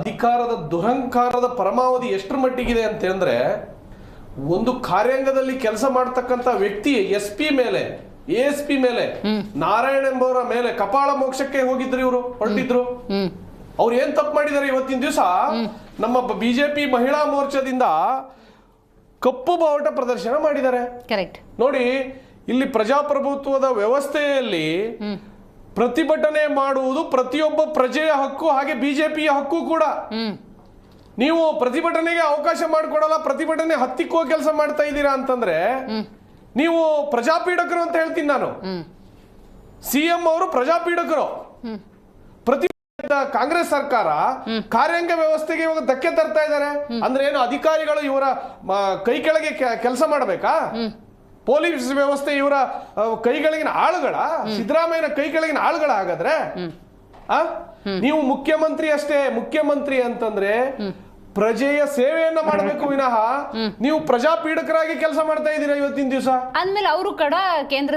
ಅಧಿಕಾರದ ದುರಹಂಕಾರದ ಪರಮಾವಧಿ ಎಷ್ಟರ ಮಟ್ಟಿಗಿದೆ ಅಂತಂದ್ರೆ ಒಂದು ಕಾರ್ಯಾಂಗದಲ್ಲಿ ಕೆಲಸ ಮಾಡ್ತಕ್ಕಂತ ವ್ಯಕ್ತಿ ಎಸ್ ಪಿ ಮೇಲೆ ಎಸ್ ಪಿ ಮೇಲೆ ನಾರಾಯಣ ಎಂಬವರ ಮೇಲೆ ಕಪಾಳ ಮೋಕ್ಷಕ್ಕೆ ಹೋಗಿದ್ರು ಇವರು ಹೊರಟಿದ್ರು. ಅವ್ರು ಏನ್ ತಪ್ಪು ಮಾಡಿದ್ದಾರೆ ಇವತ್ತಿನ ದಿವಸ? ನಮ್ಮ ಬಿಜೆಪಿ ಮಹಿಳಾ ಮೋರ್ಚಾದಿಂದ ಕಪ್ಪು ಬಾವುಟ ಪ್ರದರ್ಶನ ಮಾಡಿದ್ದಾರೆ. ಕರೆಕ್ಟ್ ನೋಡಿ ಇಲ್ಲಿ ಪ್ರಜಾಪ್ರಭುತ್ವದ ವ್ಯವಸ್ಥೆಯಲ್ಲಿ ಪ್ರತಿಭಟನೆ ಮಾಡುವುದು ಪ್ರತಿಯೊಬ್ಬ ಪ್ರಜೆಯ ಹಕ್ಕು ಹಾಗೆ ಬಿಜೆಪಿಯ ಹಕ್ಕು ಕೂಡ. ನೀವು ಪ್ರತಿಭಟನೆಗೆ ಅವಕಾಶ ಮಾಡಿಕೊಡಲ್ಲ ಪ್ರತಿಭಟನೆ ಹತ್ತಿಕ್ಕುವ ಕೆಲಸ ಮಾಡ್ತಾ ಇದ್ದೀರಾ ಅಂತಂದ್ರೆ ನೀವು ಪ್ರಜಾಪೀಡಕರು ಅಂತ ಹೇಳ್ತೀನಿ ನಾನು. ಸಿಎಂ ಸಿ ಎಂ ಅವರು ಪ್ರಜಾಪೀಡಕರು. ಪ್ರತಿ ಕಾಂಗ್ರೆಸ್ ಸರ್ಕಾರ ಕಾರ್ಯಾಂಗ ವ್ಯವಸ್ಥೆಗೆ ಇವಾಗ ಧಕ್ಕೆ ತರ್ತಾ ಇದ್ದಾರೆ. ಅಂದ್ರೆ ಏನು ಅಧಿಕಾರಿಗಳು ಇವರ ಕೈ ಕೆಳಗೆ ಕೆಲಸ ಮಾಡಬೇಕಾ? ಪೊಲೀಸ್ ವ್ಯವಸ್ಥೆ ಇವರ ಕೈಗಳಿಗಿನ ಆಳುಗಳ ಸಿದ್ದರಾಮಯ್ಯನ ಕೈಗಳಿಗಿನ ಆಳುಗಳ ಹಾಗಾದ್ರೆ ಆ ನೀವು ಮುಖ್ಯಮಂತ್ರಿ ಅಷ್ಟೇ ಮುಖ್ಯಮಂತ್ರಿ ಅಂತಂದ್ರೆ ಪ್ರಜೆಯ ಸೇವೆಯನ್ನ ಮಾಡಬೇಕು ವಿನಃ ನೀವು ಪ್ರಜಾಪೀಡಕರಾಗಿ ಕೆಲಸ ಮಾಡ್ತಾ ಇದ್ದೀರಾ ಇವತ್ತಿನ ದಿವಸ? ಅಂದ್ಮೇಲೆ ಅವರು ಕೂಡ ಕೇಂದ್ರ